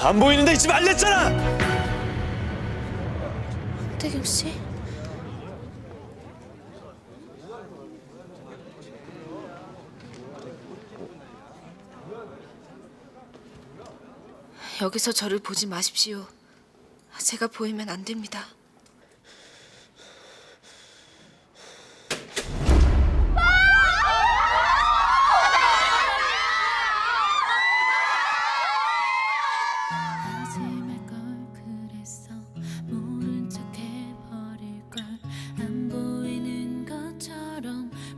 안 보이는데 있지 말랬잖아. 태경 씨? 여기서 저를 보지 마십시오. 제가 보이면 안 됩니다.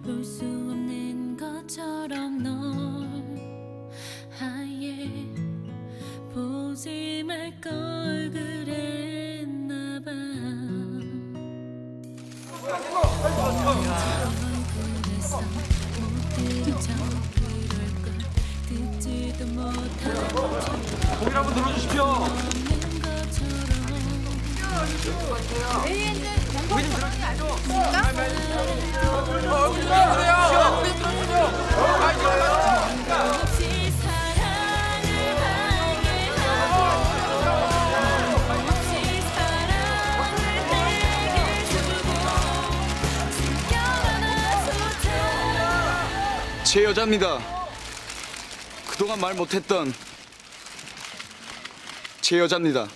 볼 수 없는 것처럼 널 아예 보지 말 걸 그랬나봐 그랬어 못 들쳐 그럴 걸 듣지도 못하고 고민 한번 들어주십시오. 없이 제 여자입니다. 그동안 말 못했던 제 여자입니다.